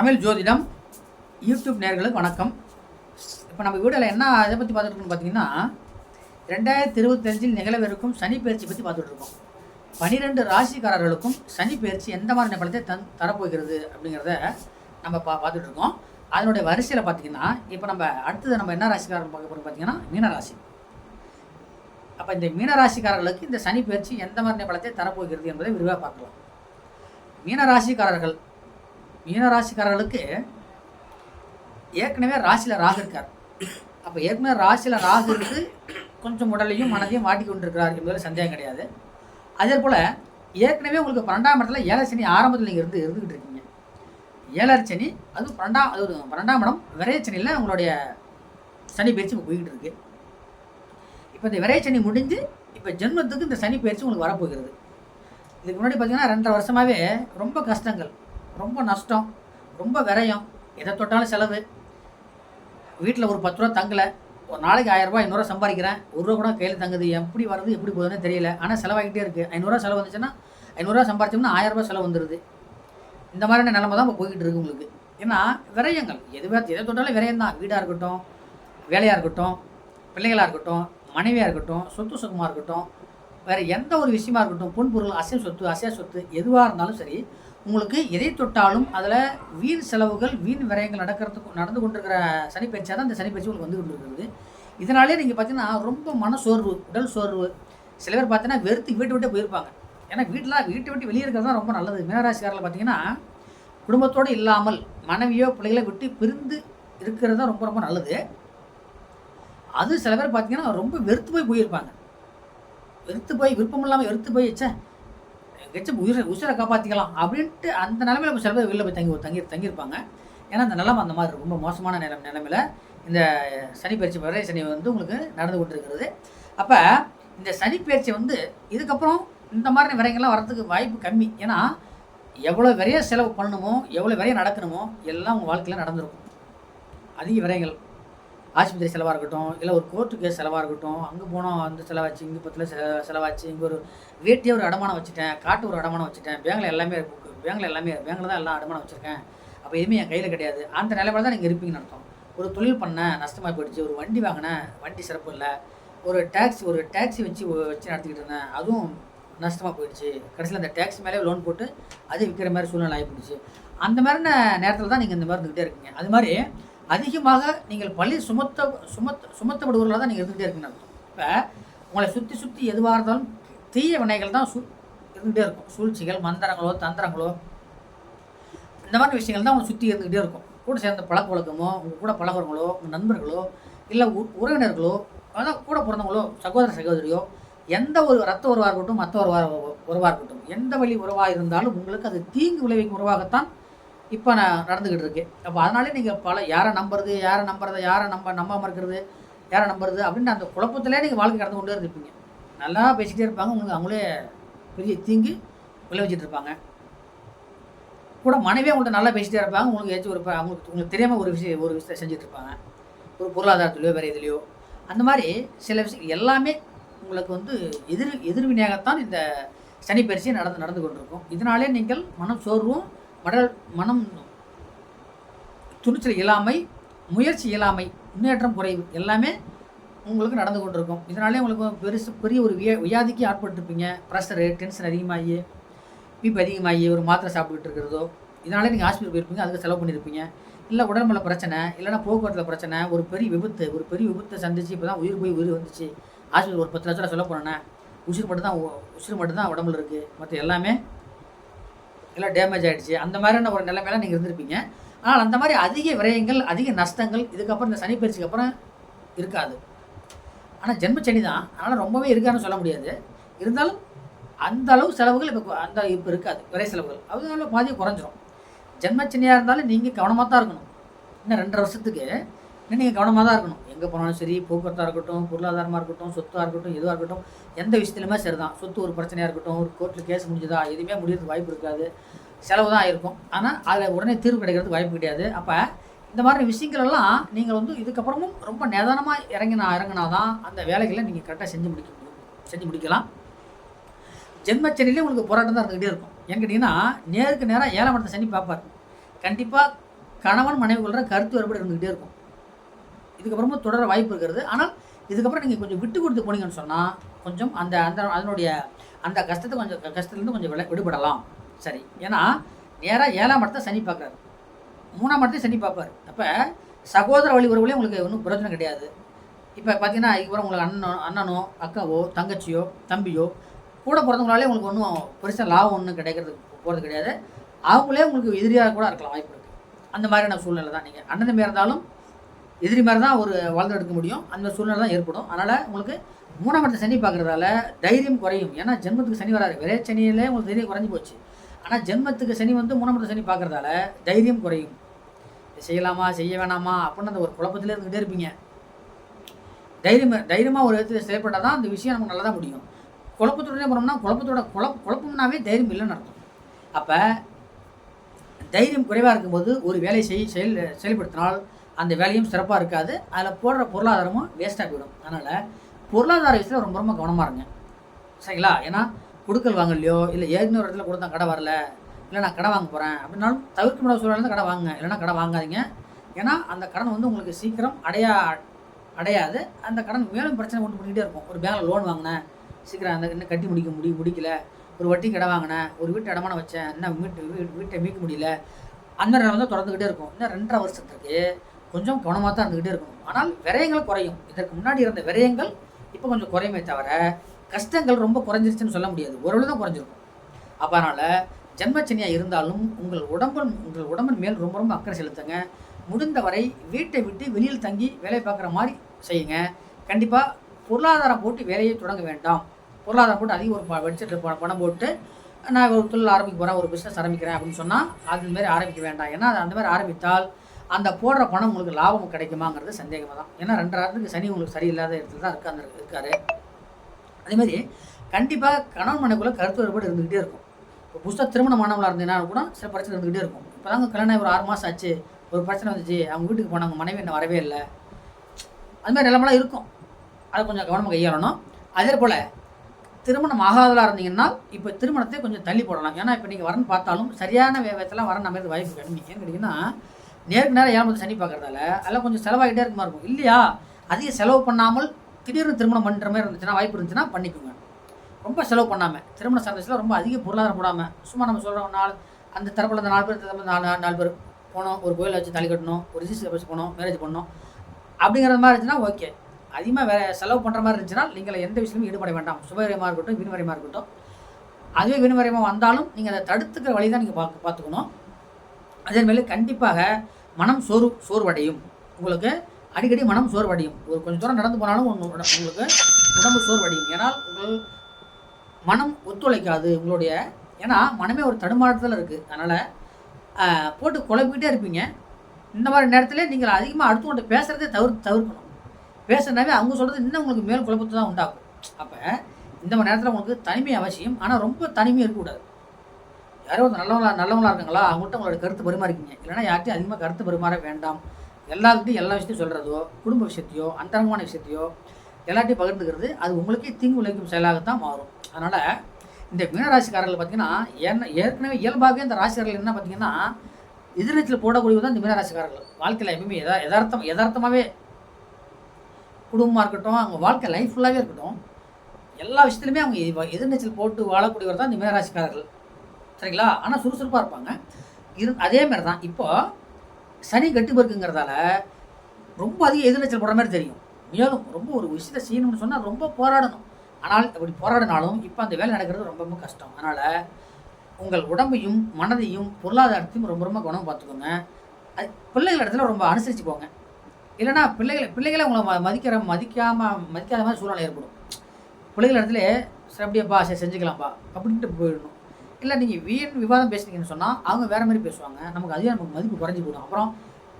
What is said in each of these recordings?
தமிழ் ஜோதிடம் யூடியூப் நேர்களுக்கு வணக்கம். இப்போ நம்ம வீடியோவில் என்ன இதை பற்றி பார்த்துட்டு பார்த்தீங்கன்னா ரெண்டாயிரத்தி இருபத்தஞ்சில் நிகழவிருக்கும் சனி பயிற்சி பற்றி பார்த்துட்ருக்கோம் பனிரெண்டு ராசிக்காரர்களுக்கும் சனி பயிற்சி எந்த மாதிரி பலத்தை தன் தரப்போகிறது அப்படிங்கிறத நம்ம பா பார்த்துட்ருக்கோம் அதனுடைய வரிசையில் பார்த்தீங்கன்னா இப்போ நம்ம அடுத்தது நம்ம என்ன ராசிக்காரன் பார்க்க போகிறோம் பார்த்தீங்கன்னா மீனராசி. அப்போ இந்த மீனராசிக்காரர்களுக்கு இந்த சனி பயிற்சி எந்த மாதிரி பலத்தை தரப்போகிறது என்பதை விரிவாக பார்க்கலாம். மீனராசிக்காரர்கள் மீனராசிக்காரர்களுக்கு ஏற்கனவே ராசியில் ராகு இருக்கார். அப்போ ஏற்கனவே ராசியில் ராகு இருந்து கொஞ்சம் உடலையும் மனதையும் மாட்டி கொண்டிருக்கிறார் என்பதில் சந்தேகம் கிடையாது. அதே போல் ஏற்கனவே உங்களுக்கு பன்னெண்டாம் இடத்துல ஏழை சனி ஆரம்பத்தில் நீங்கள் இருந்து இருந்துக்கிட்டு இருக்கீங்க. ஏழரை சனி அதுவும் பன்னெண்டாம் அது ஒரு பன்னெண்டாம் இடம் விரைய சனியில் உங்களுடைய சனி பயிற்சி இப்போ போய்கிட்டு இருக்கு. இப்போ இந்த விரைய சனி முடிஞ்சு இப்போ ஜென்மத்துக்கு இந்த சனி பயிற்சி உங்களுக்கு வரப்போகிறது. இதுக்கு முன்னாடி பார்த்தீங்கன்னா ரெண்டரை வருஷமாகவே ரொம்ப கஷ்டங்கள். ரொம்ப நஷ்டம் ரொம்ப விரயம். எதை தொட்டாலும் செலவு. வீட்டில் ஒரு பத்து ரூபா தங்கலை. ஒரு நாளைக்கு ஆயிரம் ரூபாய் ஐநூறுரூவா சம்பாதிக்கிறேன். ஒரு ரூபா கூட கையில் தங்குது. எப்படி வருது எப்படி போகுதுன்னு தெரியல. ஆனால் செலவாகிட்டே இருக்குது ஐநூறுரூவா செலவு வந்துச்சுன்னா ஐநூறுரூவா சம்பாதிச்சோம்னா ஆயிரம் ரூபாய் செலவு வந்துடுது இந்த மாதிரியான நிலமை தான் இப்போ போய்கிட்டு இருக்கு உங்களுக்கு. ஏன்னா விரயங்கள். எதுவே எதை தொட்டாலும் விரயம் தான். வீடாக இருக்கட்டும் வேலையாக இருக்கட்டும் பிள்ளைகளாக இருக்கட்டும் மனைவியாக இருக்கட்டும் சொத்து சுகமாக இருக்கட்டும் வேறு எந்த ஒரு விஷயமா இருக்கட்டும் பொன்பொருள் அசை சொத்து அசையா சொத்து எதுவாக இருந்தாலும் சரி உங்களுக்கு எதை தொட்டாலும் அதில் வீண் செலவுகள் வீண் விரயங்கள் நடக்கிறதுக்கு நடந்து கொண்டிருக்கிற சனிப்பயிற்சியாக தான் இந்த சனிப்பயிற்சி உங்களுக்கு வந்து கொண்டிருக்கிறது. இதனாலே நீங்கள் பார்த்தீங்கன்னா ரொம்ப மன சோர்வு உடல் சோர்வு. சில பேர் பார்த்தீங்கன்னா வெறுத்து வீட்டை விட்டே போயிருப்பாங்க. ஏன்னா வீட்டில் வீட்டை விட்டு வெளியே இருக்கிறது தான் ரொம்ப நல்லது. மீனராசிக்காரில் பார்த்தீங்கன்னா குடும்பத்தோடு இல்லாமல் மனைவியோ பிள்ளைகளை விட்டு பிரிந்து இருக்கிறது தான் ரொம்ப ரொம்ப நல்லது. அது சில பேர் பார்த்தீங்கன்னா ரொம்ப வெறுத்து போய் போயிருப்பாங்க. வெறுத்து போய் விருப்பம் இல்லாமல் வெறுத்து போய் வச்சேன் எங்கேயாச்சும் உயிரை உயிரை காப்பாற்றிக்கலாம் அப்படின்ட்டு அந்த நிலமையில சில பேர் வெளில போய் தங்கி தங்கி தங்கியிருப்பாங்க. ஏன்னா அந்த நிலம அந்த மாதிரி ரொம்ப மோசமான நிலம் நிலமையில இந்த சனி பயிற்சி வரை சனி வந்து உங்களுக்கு நடந்து கொண்டிருக்கிறது. அப்போ இந்த சனி பயிற்சி வந்து இதுக்கப்புறம் இந்த மாதிரி விரைகள்லாம் வரதுக்கு வாய்ப்பு கம்மி. ஏன்னா எவ்வளோ விரைய செலவு பண்ணணுமோ எவ்வளோ விரைய நடக்கணுமோ எல்லாம் உங்கள் வாழ்க்கையில் நடந்திருக்கும். அதிக விரயங்கள். ஆஸ்பத்திரி செலவாக இருக்கட்டும் இல்லை ஒரு கோர்ட்டு கேஸ் செலவாக இருக்கட்டும் அங்கே போனோம் அந்த செலவாச்சு இங்கே பத்தில் செ செலவாச்சு இங்கே ஒரு வீட்டையே ஒரு அடமானம் வச்சுட்டேன் காட்டு ஒரு அடமானம் வச்சுட்டேன் பேங்கில் எல்லாமே இருக்கு பேங்கில் எல்லாமே பேங்கில் தான் எல்லாம் அடமானம் வச்சுருக்கேன். அப்போ எதுவுமே என் கையில் கிடையாது. அந்த நிலைமையில தான் நீங்கள் இருப்பீங்கன்னு அர்த்தம். ஒரு தொழில் பண்ண நஷ்டமாக போயிடுச்சு ஒரு வண்டி வாங்கினேன் வண்டி சிறப்பு இல்லை ஒரு டாக்ஸி ஒரு டேக்ஸி வச்சு வச்சு நடத்திக்கிட்டு இருந்தேன் அதுவும் நஷ்டமாக போயிடுச்சு. கடைசியில் அந்த டேக்ஸி மேலே லோன் போட்டு அது விற்கிற மாதிரி சூழ்நிலை ஆகி போயிடுச்சு. அந்த மாதிரி நேரத்தில் தான் நீங்கள் இந்த மாதிரி இருந்துகிட்டே இருக்கீங்க. அது மாதிரி அதிகமாக நீங்கள் பள்ளி சுமத்த சுமத்த சுமத்தப்படுவர்களாக தான் நீங்கள் இருந்துகிட்டே இருக்கீங்க இப்போ உங்களை சுற்றி சுற்றி எதுவாக இருந்தாலும் தீய வினைகள் தான் சு இருந்துகிட்டே இருக்கும். சூழ்ச்சிகள் மந்திரங்களோ தந்திரங்களோ இந்த மாதிரி விஷயங்கள் தான் உங்களை சுற்றி இருந்துக்கிட்டே இருக்கும். கூட சேர்ந்த பழக்க வழக்கமோ உங்கள் கூட பழகுறவங்களோ உங்கள் நண்பர்களோ இல்லை உ- உறவினர்களோ அதான் கூட பிறந்தவங்களோ சகோதர சகோதரியோ எந்த ஒரு ரத்த உறவாக இருக்கட்டும் மற்ற உறவாக உறவாக இருக்கட்டும் எந்த வழி உறவாக இருந்தாலும் உங்களுக்கு அது தீங்கு விளைவிக்கும் உறவாகத்தான் இப்போ நான் நடந்துக்கிட்டு இருக்கு அப்போ அதனாலே நீங்கள் பல யாரை நம்புறது யாரை நம்புறதை யாரை நம்ப நம்பாமல் இருக்கிறது யாரை நம்புறது அப்படின்ற அந்த குழப்பத்திலே நீங்கள் வாழ்க்கை கடந்து கொண்டே இருப்பீங்க நல்லா பேசிக்கிட்டே இருப்பாங்க. உங்களுக்கு அவங்களே பெரிய தீங்கு விளைவிச்சிட்டு இருப்பாங்க. கூட மனைவியாக உங்கள்கிட்ட நல்லா பேசிகிட்டே இருப்பாங்க. உங்களுக்கு ஏதாச்சும் ஒரு அவங்களுக்கு உங்களுக்கு தெரியாமல் ஒரு விஷயம் ஒரு விஷயத்தை செஞ்சுட்டு இருப்பாங்க. ஒரு பொருளாதாரத்துலையோ வேறு எதுலையோ. அந்த மாதிரி சில விஷயம் எல்லாமே உங்களுக்கு வந்து எதிர் எதிர்வினையாகத்தான் இந்த சனி பயிற்சி நடந்து நடந்து கொண்டிருக்கும். இதனாலே நீங்கள் மனம் சோர்வும் மடல் மனம் துணிச்சல் இயலாமை முயற்சி இயலாமை முன்னேற்றம் குறைவு எல்லாமே உங்களுக்கு நடந்து கொண்டிருக்கும். இதனாலே உங்களுக்கு பெருசு பெரிய ஒரு வியா வியாதிக்கு ஆட்பட்டுருப்பீங்க. ப்ரெஷரு டென்ஷன் அதிகமாகி பிபி அதிகமாகி ஒரு மாத்திரை சாப்பிட்டுக்கிட்டு இருக்கிறதோ இதனாலே நீங்கள் ஹாஸ்பிட்டல் போயிருப்பீங்க. அதுக்கு செலவு பண்ணியிருப்பீங்க. இல்லை உடல்நல பிரச்சனை இல்லைன்னா போக்குவரத்தில் பிரச்சனை ஒரு பெரிய விபத்து ஒரு பெரிய விபத்தை சந்திச்சு இப்போ தான் உயிர் போய் உயிர் வந்துச்சு. ஹாஸ்பிட்டல் ஒரு பத்து லட்ச ரூபா செலவு பண்ணேன். உயிர் மட்டும் தான் உயிர் மட்டும் தான் உடம்புல இருக்குது மற்ற எல்லாமே எல்லாம் டேமேஜ் ஆகிடுச்சு அந்த மாதிரியான ஒரு நிலைமையில நீங்கள் இருந்திருப்பீங்க. ஆனால் அந்த மாதிரி அதிக விரயங்கள் அதிக நஷ்டங்கள் இதுக்கப்புறம் இந்த சனி பயிற்சிக்கு அப்புறம் இருக்காது. ஆனால் ஜென்மச்சனி தான். அதனால் ரொம்பவே இருக்கான்னு சொல்ல முடியாது. இருந்தாலும் அந்த அளவு செலவுகள் இப்போ அந்த இப்போ இருக்காது. விரை செலவுகள். அதனால பாதி குறைஞ்சிரும். ஜென்மச்சனியாக இருந்தாலும் நீங்கள் கவனமாக தான் இருக்கணும். இன்னும் ரெண்டரை வருஷத்துக்கு நீங்கள் கவனமாக தான் இருக்கணும். எங்கே போனாலும் சரி போக்குவரத்தாக இருக்கட்டும் பொருளாதாரமாக இருக்கட்டும் சொத்தாக இருக்கட்டும் எதுவாக இருக்கட்டும் எந்த விஷயத்துலையுமே சரி தான் சொத்து ஒரு பிரச்சனையாக இருக்கட்டும் ஒரு கோர்ட்டில் கேஸ் முடிஞ்சதா எதுவுமே முடியறதுக்கு வாய்ப்பு இருக்காது. செலவு தான் ஆயிருக்கும் ஆனால் அதில் உடனே தீர்வு கிடைக்கிறதுக்கு வாய்ப்பு கிடையாது. அப்போ இந்த மாதிரி விஷயங்களெல்லாம் நீங்கள் வந்து இதுக்கப்புறமும் ரொம்ப நிதானமாக இறங்கினா இறங்கினா தான் அந்த வேலைகளை நீங்கள் கரெக்டாக செஞ்சு முடிக்க முடியும். செஞ்சு முடிக்கலாம். ஜென்மச்சனிலே உங்களுக்கு போராட்டம் தான் இருந்துக்கிட்டே இருக்கும். ஏன்னு கேட்டிங்கன்னா நேருக்கு நேராக ஏழாம் இடத்த சனி பார்ப்பார். கண்டிப்பாக கணவன் மனைவிக்குள்ள கருத்து வேறுபாடு இருந்துக்கிட்டே இருக்கும். இதுக்கப்புறமும் தொடர வாய்ப்பு இருக்கிறது ஆனால் இதுக்கப்புறம் நீங்கள் கொஞ்சம் விட்டு கொடுத்து போனீங்கன்னு சொன்னால் கொஞ்சம் அந்த அந்த அதனுடைய அந்த கஷ்டத்தை கொஞ்சம் கஷ்டத்துலேருந்து கொஞ்சம் விட விடுபடலாம். சரி. ஏன்னா நேராக ஏழாம் இடத்த சனி பார்க்குறாரு மூணாம் இடத்தையும் சனி பார்ப்பார் அப்போ சகோதர வழி உறவுலேயே உங்களுக்கு ஒன்றும் பிரச்சனை கிடையாது. இப்போ பார்த்தீங்கன்னா இதுக்கப்புறம் உங்களுக்கு அண்ணனோ அண்ணனோ அக்காவோ தங்கச்சியோ தம்பியோ கூட பிறந்தவங்களாலே உங்களுக்கு ஒன்றும் பெருசாக லாபம் ஒன்றும் கிடைக்கிறது போகிறது கிடையாது. அவங்களே உங்களுக்கு எதிரியாக கூட இருக்கலாம் வாய்ப்பு இருக்குது அந்த மாதிரியான சூழ்நிலை தான் நீங்கள் அண்ணன் தம்பி இருந்தாலும் எதிரி மாதிரி தான் ஒரு வாழ்ந்து எடுக்க முடியும். அந்த சூழ்நிலை தான் ஏற்படும். அதனால் உங்களுக்கு மூணாம் இடத்துல சனி பார்க்குறதால தைரியம் குறையும். ஏன்னா ஜென்மத்துக்கு சனி வராது விரை சனியிலே உங்களுக்கு தைரியம் குறைஞ்சி போச்சு. ஆனால் ஜென்மத்துக்கு சனி வந்து மூணாம் இடத்துல சனி பார்க்குறதால தைரியம் குறையும். செய்யலாமா? செய்ய வேணாமா? அப்படின்னு அந்த ஒரு குழப்பத்திலே இருந்துகிட்டே இருப்பீங்க. தைரியம் தைரியமாக ஒரு இடத்துல செயல்பட்டால் தான் அந்த விஷயம் நமக்கு நல்லா தான் முடியும். குழப்பத்தோடனே போனோம்னா குழப்பத்தோட குழப்ப குழப்பம்னாவே தைரியம் இல்லைன்னு அர்த்தம். அப்போ தைரியம் குறைவாக இருக்கும்போது ஒரு வேலையை செய் செயல் செயல்படுத்தினால் அந்த வேலையும் சிறப்பாக இருக்காது. அதில் போடுற பொருளாதாரமும் வேஸ்ட்டாக போயிடும். அதனால் பொருளாதார விஷயத்தில் ரொம்ப ரொம்ப கவனமாக இருங்க. சரிங்களா? ஏன்னா கொடுக்கல் வாங்கலையோ இல்லை ஏற்கனவே ஒரு இடத்துல கொடுத்தா கடை வரல இல்லை நான் கடை வாங்க போகிறேன் அப்படின்னாலும் தவிர்க்க முடியாத சூழ்நிலை கடை வாங்குங்க. இல்லைன்னா கடை வாங்காதீங்க. ஏன்னா அந்த கடன் வந்து உங்களுக்கு சீக்கிரம் அடையா அடையாது. அந்த கடன் மேலும் பிரச்சனை கொண்டு பண்ணிக்கிட்டே இருக்கும். ஒரு பேங்கில் லோன் வாங்கினேன். சீக்கிரம் அந்த இன்னும் கட்டி முடிக்க முடி முடிக்கல. ஒரு வட்டி கடை வாங்கினேன். ஒரு வீட்டு இடமான வச்சேன். இன்னும் வீட்டு வீ- வீட்டை மீட்க முடியல. அந்த நேரம் வந்து தொடர்ந்துக்கிட்டே இருக்கும். இன்னும் ரெண்டரை வருஷத்துக்கு கொஞ்சம் கவனமாக தான் இருந்துக்கிட்டே இருக்கணும். ஆனால் விரயங்கள் குறையும். இதற்கு முன்னாடி இருந்த விரயங்கள் இப்போ கொஞ்சம் குறையுமே தவிர கஷ்டங்கள் ரொம்ப குறைஞ்சிருச்சுன்னு சொல்ல முடியாது. ஓரளவு தான் குறைஞ்சிருக்கும். அப்போ அதனால் ஜென்மச்சனியாக இருந்தாலும் உங்கள் உடம்பன் உங்கள் உடம்பின் மேல் ரொம்ப ரொம்ப அக்கறை செலுத்துங்க. முடிந்தவரை வீட்டை விட்டு வெளியில் தங்கி வேலை பார்க்குற மாதிரி செய்யுங்க. கண்டிப்பாக பொருளாதாரம் போட்டு வேலையை தொடங்க வேண்டாம். பொருளாதாரம் போட்டு அதிக ஒரு ப- பணம் போட்டு நான் ஒரு தொழில் ஆரம்பிக்க போகிறேன் ஒரு பிஸ்னஸ் ஆரம்பிக்கிறேன் அப்படின்னு சொன்னால் அது மாதிரி ஆரம்பிக்க வேண்டாம். ஏன்னா அது அந்த மாதிரி ஆரம்பித்தால் அந்த போடுற பணம் உங்களுக்கு லாபம் கிடைக்குமாங்கிறது சந்தேகமாக தான் ஏன்னா ரெண்டாயிரத்துக்கு சனி உங்களுக்கு சரியில்லாத இடத்துல தான் இருக்காந்து இருக்காரு. அதேமாதிரி கண்டிப்பாக கணவன் மனைக்குள்ளே கருத்து வேறுபாடு இருந்துக்கிட்டே இருக்கும். இப்போ புதுசாக திருமணமானவங்களாக இருந்தீங்கன்னா கூட சில பிரச்சனை இருந்துக்கிட்டே இருக்கும். இப்போ தாங்க கல்யாணம் ஒரு ஆறு மாதம் ஆச்சு. ஒரு பிரச்சனை வந்துச்சு. அவங்க வீட்டுக்கு போனாங்க மனைவி என்ன வரவே இல்லை. அது மாதிரி நிலமெல்லாம் இருக்கும். அதை கொஞ்சம் கவனமாக கையாளணும். அதே போல் திருமணம் ஆகாதலாக இருந்தீங்கன்னா இப்போ திருமணத்தை கொஞ்சம் தள்ளி போடலாம். ஏன்னா இப்போ நீங்கள் வரன்னு பார்த்தாலும் சரியான வேகத்தெல்லாம் வரணும் அமைறது வாய்ப்பு கம்மி. ஏன்னு கேட்டிங்கன்னா நேருக்கு நேரம் ஏமாந்து சனி பார்க்கறதால அதெல்லாம் கொஞ்சம் செலவாகிட்டே இருக்க மாதிரி இருக்கும். இல்லையா? அதிக செலவு பண்ணாமல் திடீர்னு திருமணம் பண்ணுற மாதிரி இருந்துச்சுன்னா வாய்ப்பு இருந்துச்சுன்னா பண்ணிக்கோங்க. ரொம்ப செலவு பண்ணாமல் திருமண சர்வீஸில் ரொம்ப அதிக பொருளாதாரம் போடாமல் சும்மா நம்ம சொல்கிறோம் நாலு அந்த தரப்பில் அந்த நாலு பேர் இந்த நாலு நாலு பேர் போனோம் ஒரு கோயிலை வச்சு தள்ளி கட்டணும் ஒரு ரிஜிஸ்டர் வச்சு போனோம் மேரேஜ் பண்ணோம் அப்படிங்கிற மாதிரி இருந்துச்சுன்னா ஓகே அதிகமாக வேறு செலவு பண்ணுற மாதிரி இருந்துச்சுன்னா நீங்கள் எந்த விஷயமும் ஈடுபட வேண்டாம். சுபகரியமாக இருக்கட்டும் வினிமரியமாக இருக்கட்டும். அதுவே வினிமரியமாக வந்தாலும் நீங்கள் அதை தடுத்துக்கிற வழி தான் நீங்கள் பார்க்க பார்த்துக்கணும். அதே மாதிரி கண்டிப்பாக மனம் சோர்வு சோர்வடையும். உங்களுக்கு அடிக்கடி மனம் சோர்வடையும். ஒரு கொஞ்சம் தூரம் நடந்து போனாலும் உங்க- உங்களுக்கு உடம்பு சோர்வடையும். ஏன்னால் உங்கள் மனம் ஒத்துழைக்காது உங்களுடைய ஏன்னா மனமே ஒரு தடுமாற்றத்தில் இருக்குது அதனால் போட்டு குழப்பிக்கிட்டே இருப்பீங்க. இந்த மாதிரி நேரத்தில் நீங்கள் அதிகமாக அடுத்தவங்கள்ட்ட பேசுகிறதே தவிர தவிர்க்கணும். பேசுனாவே அவங்க சொல்கிறது இன்னும் உங்களுக்கு மேல் குழப்பத்தை தான் உண்டாகும் அப்போ இந்த மாதிரி நேரத்தில் உங்களுக்கு தனிமை அவசியம். ஆனால் ரொம்ப தனிமையாக இருக்கக்கூடாது. யாரோ ஒரு நல்லவங்களா நல்லவங்களா இருக்காங்களா அவங்கள்ட்ட உங்களோட கருத்து பரிமாறிக்கிங்க. இல்லைன்னா யார்ட்டையும் அதிகமாக கருத்து பரிமாற வேண்டாம். எல்லாருக்கிட்டையும் எல்லா விஷயத்தையும் சொல்கிறதோ குடும்ப விஷயத்தையோ அந்தரங்கமான விஷயத்தையோ எல்லாத்தையும் பகிர்ந்துக்கிறது அது உங்களுக்கே தீங்கு விளைவிக்கும் செயலாகத்தான் மாறும். அதனால் இந்த மீனராசிக்காரர்கள் பார்த்தீங்கன்னா என்ன ஏற்கனவே இயல்பாகவே இந்த ராசிக்காரர்கள் என்ன பார்த்தீங்கன்னா எதிர்நீச்சல் போடக்கூடியது தான் இந்த மீனராசிக்காரர்கள். வாழ்க்கையில் எப்பவுமே எதா எதார்த்தம் எதார்த்தமாகவே குடும்பமாக இருக்கட்டும் அவங்க வாழ்க்கை லைஃப் ஃபுல்லாகவே இருக்கட்டும் எல்லா விஷயத்துலையுமே அவங்க எதிர்நீச்சல் போட்டு வாழக்கூடியவர் தான் இந்த மீனராசிக்காரர்கள். சரிங்களா? ஆனால் சுறுசுறுப்பாக இருப்பாங்க. இரு அதே மாதிரி தான் இப்போது சனி கட்டு போயிருக்குங்கிறதால ரொம்ப அதிக எதிர்நீச்சல் போடுற மாதிரி தெரியும். மேலும் ரொம்ப ஒரு விஷயத்தை செய்யணும்னு சொன்னால் ரொம்ப போராடணும். ஆனால் அப்படி போராடினாலும் இப்போ அந்த வேலை நடக்கிறது ரொம்ப ரொம்ப கஷ்டம். அதனால் உங்கள் உடம்பையும் மனதையும் பொருளாதாரத்தையும் ரொம்ப ரொம்ப கவனம் பார்த்துக்கோங்க. அது பிள்ளைகள் இடத்துல ரொம்ப அனுசரித்து போங்க. இல்லைன்னா பிள்ளைகளை பிள்ளைகளை உங்களை ம- மதிக்கிற மதிக்காமல் மதிக்காத மாதிரி சூழ்நிலை ஏற்படும். பிள்ளைகள் இடத்துல சரி அப்படியேப்பா சரி செஞ்சுக்கலாம்ப்பா அப்படின்ட்டு போயிடணும். இல்லை நீங்கள் வீண் விவாதம் பேசுனீங்கன்னு சொன்னால் அவங்க வேறு மாதிரி பேசுவாங்க. நமக்கு அதுவே நமக்கு மதிப்பு குறைஞ்சி போயிடும். அப்புறம்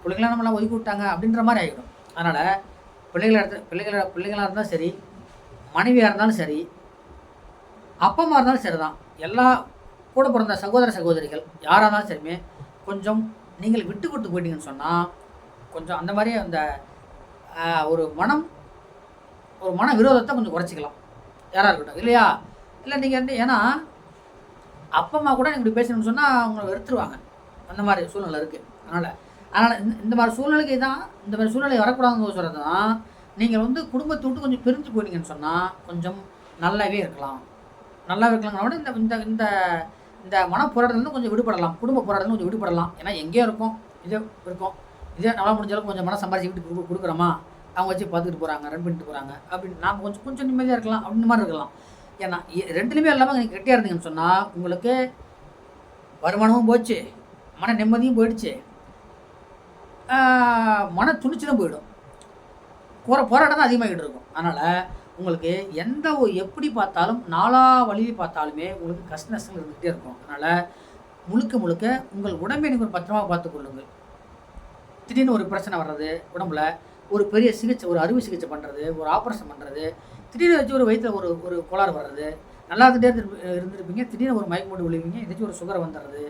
பிள்ளைங்களாம் நம்மளாம் ஒதுக்கி விட்டாங்க அப்படின்ற மாதிரி ஆகிடும் அதனால் பிள்ளைகள இடத்துல பிள்ளைகள பிள்ளைங்களாக இருந்தாலும் சரி மனைவியாக இருந்தாலும் சரி அப்பமாக இருந்தாலும் சரி தான் எல்லா கூட பிறந்த சகோதர சகோதரிகள் யாராக இருந்தாலும் சரிமே கொஞ்சம் நீங்கள் விட்டு கொடுத்து போயிட்டீங்கன்னு சொன்னால் கொஞ்சம் அந்த மாதிரி அந்த ஒரு மனம் ஒரு மன விரோதத்தை கொஞ்சம் குறைச்சிக்கலாம். யாராக இருக்கட்டும். இல்லையா? இல்லை நீங்கள் வந்து ஏன்னா அப்பா அம்மா கூட இப்படி பேசணும்னு சொன்னால் அவங்க வெறுத்துருவாங்க. அந்த மாதிரி சூழ்நிலை இருக்குது அதனால் அதனால் இந்த இந்த மாதிரி சூழ்நிலைக்கு தான் இந்த மாதிரி சூழ்நிலை வரக்கூடாதுன்னு சொல்கிறது தான் நீங்கள் வந்து குடும்பத்தை விட்டு கொஞ்சம் பிரிஞ்சு போனீங்கன்னு சொன்னால் கொஞ்சம் நல்லாவே இருக்கலாம். நல்லா இருக்கலாம்னா விட இந்த இந்த இந்த இந்த மனப்போராட்டத்துலேருந்து கொஞ்சம் விடுபடலாம். குடும்ப போராட்டத்துல கொஞ்சம் விடுபடலாம். ஏன்னா எங்கேயோ இருக்கும். இதே இருக்கும். இதே நல்லா முடிஞ்சாலும் கொஞ்சம் மன சம்பாதிச்சு வீட்டுக்கு கொடுக்குறோமா? அவங்க வச்சு பார்த்துட்டு போகிறாங்க ரன் பண்ணிட்டு போகிறாங்க அப்படின்னு நாம் கொஞ்சம் கொஞ்சம் நிம்மதியாக இருக்கலாம். அப்படின்னு மாதிரி இருக்கலாம். ஏன்னா இ- ரெண்டுலையுமே இல்லாமல் நீங்கள் கெட்டியாக இருந்தீங்கன்னு சொன்னால் உங்களுக்கு வருமானமும் போச்சு மன நிம்மதியும் போயிடுச்சு. மன துணிச்சலும் போயிடும். போகிற போராட்டம் தான் அதிகமாகிட்டு இருக்கும். அதனால் உங்களுக்கு எந்த ஒரு எப்படி பார்த்தாலும் நாலா வழியை பார்த்தாலுமே உங்களுக்கு கஷ்ட நஷ்டங்கள் இருந்துகிட்டே இருக்கும். அதனால் முழுக்க முழுக்க உங்கள் உடம்பை நீங்கள் ஒரு பத்திரமாக பார்த்துக்கொள்ளுங்கள் திடீர்னு ஒரு பிரச்சனை வர்றது உடம்புல ஒரு பெரிய சிகிச்சை ஒரு அறுவை சிகிச்சை பண்ணுறது ஒரு ஆப்ரேஷன் பண்ணுறது திடீர்னு வச்சு ஒரு வயிற்றில் ஒரு ஒரு கோளாறு வர்றது நல்லா இருந்துகிட்டே இருந்திருப்பீங்க திடீர்னு ஒரு மயக்கம் போட்டு விழுவீங்க ஏதாச்சும் ஒரு சுகர் வந்துடுறது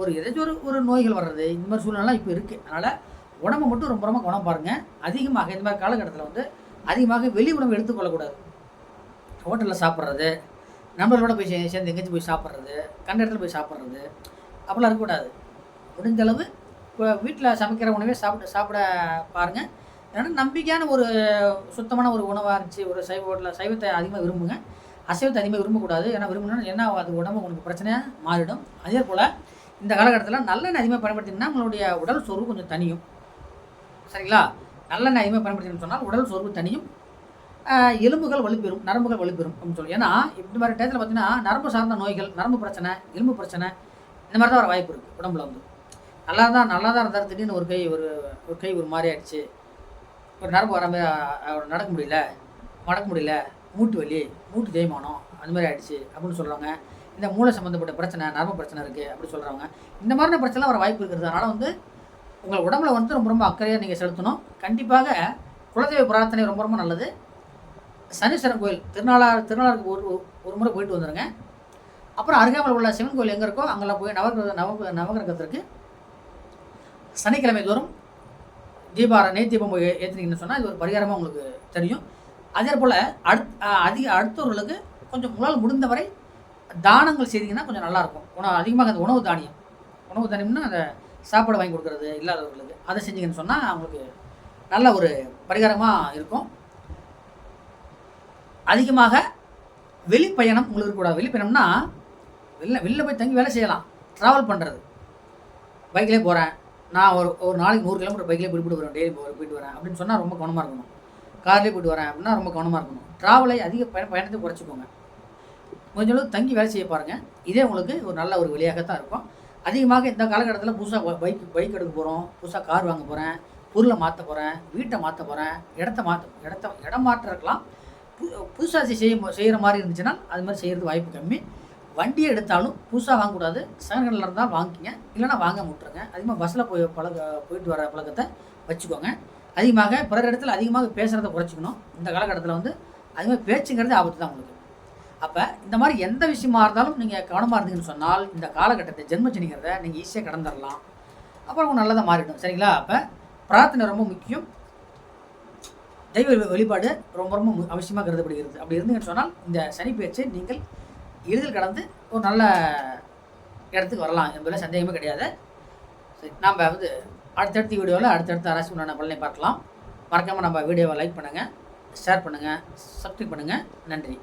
ஒரு ஏதாச்சும் ஒரு ஒரு நோய்கள் வர்றது இந்த மாதிரி சூழ்நிலாம் இப்போ இருக்குது அதனால் உடம்பை மட்டும் ரொம்ப ரொம்ப கவனம் பாருங்கள் அதிகமாக இந்த மாதிரி காலகட்டத்தில் வந்து அதிகமாக வெளி உணவு எடுத்துக்கொள்ளக்கூடாது. ஹோட்டலில் சாப்பிட்றது நண்பர்களோட போய் சேர்ந்து எங்கேயாச்சும் போய் சாப்பிட்றது கண்ட இடத்துல போய் சாப்பிட்றது அப்படிலாம் இருக்கக்கூடாது. முடிஞ்ச அளவு இப்போ வீட்டில் சமைக்கிற உணவே சாப்பிட சாப்பிட பாருங்கள் ஏன்னா நம்பிக்கையான ஒரு சுத்தமான ஒரு உணவாக இருந்துச்சு. ஒரு சைவ ஹோட்டலில் சைவத்தை அதிகமாக விரும்புங்க. அசைவத்தை அதிகமாக விரும்பக்கூடாது. ஏன்னா விரும்பினா என்ன அது உடம்பு உங்களுக்கு பிரச்சனையாக மாறிடும். அதே போல் இந்த காலகட்டத்தில் நல்லெண்ணெய் அதிகமாக பயன்படுத்திங்கன்னா உங்களுடைய உடல் சோர்வு கொஞ்சம் தனியும் சரிங்களா? நல்லெண்ணெய் அதிகமாக பயன்படுத்தினு சொன்னால் உடல் சோர்வு தனியும் எலும்புகள் வலுப்பெறும். நரம்புகள் வலுப்பெறும் அப்படின்னு சொல்லி. ஏன்னா இப்படி மாதிரி டயத்தில் பார்த்தீங்கன்னா நரம்பு சார்ந்த நோய்கள் நரம்பு பிரச்சனை எலும்பு பிரச்சனை இந்த மாதிரி தான் வர வாய்ப்பு இருக்குது உடம்புல வந்து. நல்லா தான் நல்லா தான் இருந்தார் திடீர்னு ஒரு கை ஒரு ஒரு கை ஒரு மாதிரி ஆயிடுச்சு. ஒரு நரம்பு வராம நடக்க முடியல மடக்க முடியல மூட்டு வலி மூட்டு தேய்மானம் அந்த மாதிரி ஆயிடுச்சு அப்படின்னு சொல்கிறாங்க இந்த மூளை சம்மந்தப்பட்ட பிரச்சனை நரம்பு பிரச்சனை இருக்குது அப்படின்னு சொல்கிறாங்க இந்த மாதிரியான பிரச்சனைலாம் வர வாய்ப்பு இருக்கிறது அதனால் வந்து உங்கள் உடம்புல வந்து ரொம்ப ரொம்ப அக்கறையாக நீங்கள் செலுத்தணும். கண்டிப்பாக குலதெய்வ பிரார்த்தனை ரொம்ப ரொம்ப நல்லது. சனீஸ்வரன் கோயில் திருநாளார் திருநாளாருக்கு ஒரு ஒரு முறை போயிட்டு வந்துடுங்க அப்புறம் அருகாமல் உள்ள சிவன் கோயில் எங்கே இருக்கோ அங்கெல்லாம் போய் நவகிரக நவ நவகிரகத்திற்கு சனிக்கிழமை தோறும் தீபார நெய் தீபம் போய் சொன்னால் இது ஒரு பரிகாரமாக உங்களுக்கு தெரியும். அதே போல் அடுத் அதிக அடுத்தவர்களுக்கு கொஞ்சம் உங்களால் முடிந்த வரை தானங்கள் செய்தீங்கன்னா கொஞ்சம் நல்லாயிருக்கும். உணவு அதிகமாக அந்த உணவு தானியம். உணவு தானியம்னா அந்த சாப்பாடு வாங்கி கொடுக்குறது இல்லாதவர்களுக்கு. அதை செஞ்சீங்கன்னு சொன்னால் அவங்களுக்கு நல்ல ஒரு பரிகாரமாக இருக்கும். அதிகமாக வெளிப்பயணம் உங்களுக்கு கூட வெளிப்பயணம்னா வெளில வெளில போய் தங்கி வேலை செய்யலாம். ட்ராவல் பண்ணுறது பைக்கிலே போகிறேன் நான் ஒரு ஒரு நாளைக்கு நூறு கிலோமீட்டர் பைக்லேயே போயிட்டு வரேன் டெய்லி போயிட்டு வரேன். அப்படின்னு சொன்னால் ரொம்ப கவனமாக இருக்கணும். கார்லேயே போயிட்டு வரேன் அப்படின்னா ரொம்ப கவனமாக இருக்கணும். ட்ராவலை அதிக பயண பயணத்தை குறைச்சிக்கோங்க. கொஞ்சம் அளவு தங்கி வேலை செய்ய பாருங்கள் இதே உங்களுக்கு ஒரு நல்ல ஒரு வழியாகத்தான் இருக்கும். அதிகமாக இந்த காலகட்டத்தில் புதுசாக பைக் பைக் எடுக்க போகிறோம் புதுசாக கார் வாங்க போகிறேன் பொருளை மாற்ற போகிறேன் வீட்டை மாற்ற போகிறேன் இடத்த மாற்ற இடத்த இடம் மாற்ற இருக்கலாம். புதுசாக செய்ய செய்கிற மாதிரி இருந்துச்சுன்னா அது மாதிரி செய்கிறது வாய்ப்பு கம்மி. வண்டியை எடுத்தாலும் புதுசாக வாங்கக்கூடாது. செகண்ட் இருந்தால் வாங்கிக்கிங்க இல்லைன்னா வாங்க விட்டுருங்க அதிகமாக பஸ்ஸில் போய் பழக போயிட்டு வர பழக்கத்தை வச்சுக்கோங்க. அதிகமாக பிறர் இடத்துல அதிகமாக பேசுகிறத குறைச்சிக்கணும். இந்த காலகட்டத்தில் வந்து அதிகமாக பேச்சுங்கிறது ஆபத்து தான் உங்களுக்கு. அப்போ இந்த மாதிரி எந்த விஷயமா இருந்தாலும் நீங்கள் கவனமாக இருந்தீங்கன்னு சொன்னால் இந்த காலகட்டத்தை ஜென்மச்சனிங்கிறத நீங்கள் ஈஸியாக கடந்துடலாம் அப்புறம் உங்களுக்கு நல்லதாக மாறிடும் சரிங்களா? அப்போ பிரார்த்தனை ரொம்ப முக்கியம். தெய்வ வழிபாடு ரொம்ப ரொம்ப அவசியமாக கருதப்படுகிறது. அப்படி இருந்தீங்கன்னு சொன்னால் இந்த சனி பேச்சை நீங்கள் எளிதில் கடந்து ஒரு நல்ல இடத்துக்கு வரலாம் என்பதில் சந்தேகமே கிடையாது. சரி நாம் வந்து அடுத்தடுத்த வீடியோவில் அடுத்தடுத்த அரசு உண்டான பலனை பார்க்கலாம். மறக்காமல் நம்ம வீடியோவை லைக் பண்ணுங்கள் ஷேர் பண்ணுங்கள் சப்ஸ்கிரைப் பண்ணுங்கள் நன்றி.